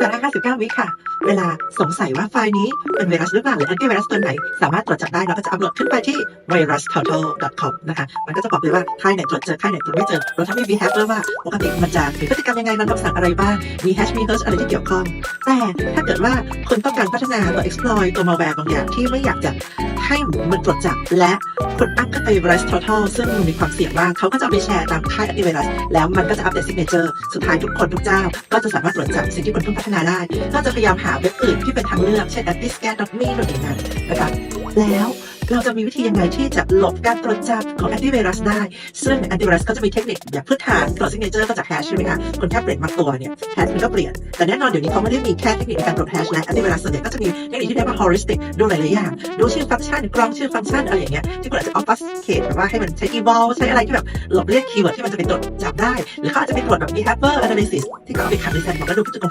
สาระ59 วิค่ะ เวลาสงสัยว่าไฟล์นี้เป็นไวรัสหรือเปล่าหรือแอนตี้ไวรัสตัวไหน สามารถตรวจจับได้เราก็จะอัปโหลดขึ้นไปที่ virustotal.com นะคะ มันก็จะบอกเลยว่าค่ายไหนตรวจเจอค่ายไหนตรวจไม่เจอเราถ้าไม่มีแฮกเกอร์ว่าปกติมันจะมีพฤติกรรมยังไงมันคำสั่งอะไรบ้าง มีแฮชมีเฮิร์ชอะไรที่เกี่ยวข้อง แต่ถ้าเกิดว่าคุณต้องการพัฒนาตัว exploit ตัว malware บางอย่างที่ไม่อยากจะให้มันตรวจจับและคุณอัพขึ้นไป virus total ซึ่งมีความเสี่ยงมากเขาก็จะไปแชร์ตามค่ายแอนตี้ไวรัสแล้วมันก็จะอัปเดต signature สุดท้ายทุกคนทุกเจ้า ก็จะสามารถตรวจจับสิ่งที่คุณเพิ่งพัฒนาได้ก็จะพยายามหาเว็บอื่นที่เป็นทางเลือกเช่น antiscan.me หรืออย่างนั้นนะครับแล้วเราจะมีวิธียังไงที่จะหลบการตรวจจับของแอนตี้ไวรัสได้ ซึ่งแอนตี้ไวรัสก็จะมีเทคนิคอย่างพื้นฐานตรวจ signature ก็จากแฮชใช่ไหมคะคนแค่เปลี่ยนบางตัวเนี่ยแฮชมันก็เปลี่ยน แต่แน่นอนเดี๋ยวนี้เขาไม่ได้มีแค่เทคนิคในการตรวจแฮชและแอนตี้ไวรัสส่วนใหญ่ก็จะมีเทคนิคที่เรียกว่า heuristic ดูหลายๆอย่าง ดูชื่อฟังก์ชันกรองชื่อฟังก์ชันอะไรอย่างเงี้ยที่คุณอาจจะ obfuscate แบบว่าให้มันใช้ eval ใช้อะไรที่แบบหลบเลี่ยงคีย์เวิร์ดที่มันจะไปตรวจจับได้ หรือเขาอาจจะไปตรวจแบบ behavior analysis ที่เขาเอาไปขัดในแซนบอกแล้วดูกพฤติกรรม